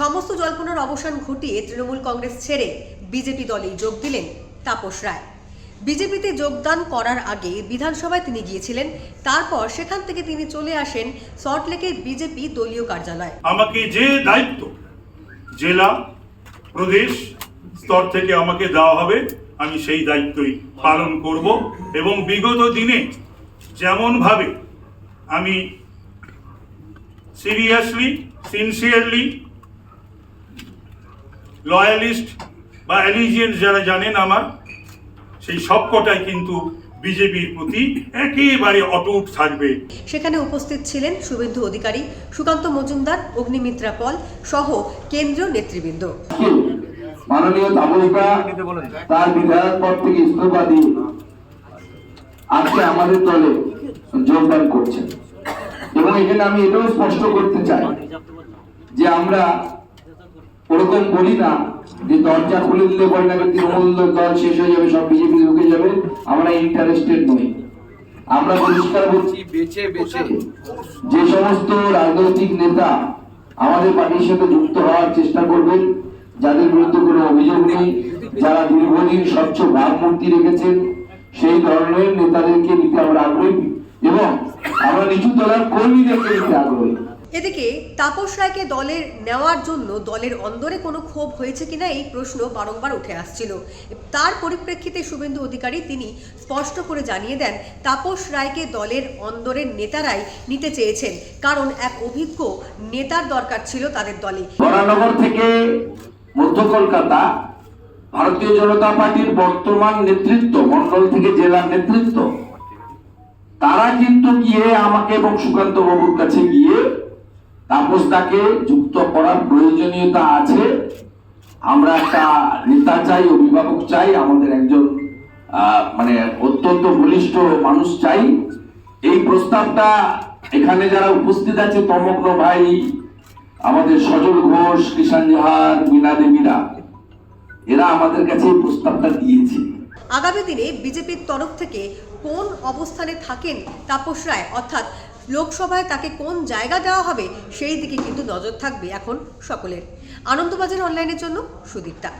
সমস্ত জল্পনার অবসান ঘটিয়ে তৃণমূল কংগ্রেস ছেড়ে বিজেপি দলে যোগ দিলেন তাপস রায়। বিজেপিতে যোগদান করার আগে বিধানসভায় তিনি গিয়েছিলেন, তারপর সেখান থেকে তিনি চলে আসেন সল্টলেকের বিজেপি দলীয় কার্যালয়। আমাকে যে দায়িত্ব জেলা, প্রদেশ স্তর থেকে আমাকে দেওয়া হবে, আমি সেই দায়িত্বই পালন করব এবং বিগত দিনে যেমনভাবে আমি সিরিয়াসলি, সিনসিয়ারলি লয়ালিস্ট বা অ্যালিজিয়েন্স যারা জানেন আমার সেই সবকটাই কিন্তু বিজেপির প্রতি একেবারে অটুট থাকবে। সেখানে উপস্থিত ছিলেন শুভেন্দু অধিকারী সুকান্ত মজুমদার অগ্নিমিত্রা পল সহ কেন্দ্রীয় নেতৃবৃন্দ। মাননীয় তাবলিকা তার বিধায়ক পদ থেকে ইস্তফা দিয়ে আজকে আমাদের দলে যোগদান করছেন। এবং এখানে আমি এটাও স্পষ্ট করতে চাই যে আমরা ওরকম বলি না যে দরজা খুলে দিলে পরে নাকি তৃণমূল দল শেষ হয়ে যাবে, সব বিজেপি ঢুকে যাবে। আমরা ইন্টারেস্টেড নই। আমরা পরিষ্কার বলছি বেছে বেছে যে সমস্ত রাজনৈতিক নেতা আমাদের পার্টির সাথে যুক্ত হওয়ার চেষ্টা করবেন, যাদের বিরুদ্ধে কোনো অভিযোগ নেই, যারা দীর্ঘদিন স্বচ্ছ ভাবমূর্তি রেখেছেন, সেই ধরনের নেতাদেরকে নিতে আমরা আগ্রহী। এবং আমরা নিচু তলার কর্মীদেরকে নিতে আগ্রহী। এদিকে তাপস রায়কে দলের নেওয়ার জন্য দলের অন্দরে কোনো ক্ষোভ হয়েছে কিনা এই প্রশ্ন বারংবার উঠে আসছিল। তার পরিপ্রেক্ষিতে শুভেন্দু অধিকারী তিনি স্পষ্ট করে জানিয়ে দেন, তাপস রায়কে দলের অন্দরের নেতারাই নিতে চেয়েছেন, কারণ এক অভিজ্ঞ নেতার দরকার ছিল তাদের দলে। বরানগর থেকে মধ্য কলকাতা, ভারতীয় জনতা পার্টির বর্তমান নেতৃত্ব মন্ডল থেকে জেলার নেতৃত্ব, তারা কিন্তু গিয়ে আমাকে এবং সুকান্ত বাবুর কাছে গিয়ে তাপসদাকে যুক্ত করার প্রয়োজনীয়তা আছে। আমরা একটা নেতা চাই, অভিভাবক চাই, আমাদের একজন মানে অত্যন্ত বলিষ্ঠ মানুষ চাই। এই প্রস্তাবটা এখানে যারা উপস্থিত আছে, তমগ্ন ভাই, আমাদের সজল ঘোষ কিষান জাহার, মীনা দেবীরা, এরা আমাদের কাছে প্রস্তাবটা দিয়েছে। আগামী দিনে বিজেপির তরফ থেকে কোন অবস্থানে থাকেন তাপস রায়? অর্থাৎ লোকসভায় তাকে কোন জায়গা দেওয়া হবে, সেই দিকে কিন্তু নজর থাকবে এখন সকলের। আনন্দবাজার অনলাইনের জন্য সুদীপ্তা।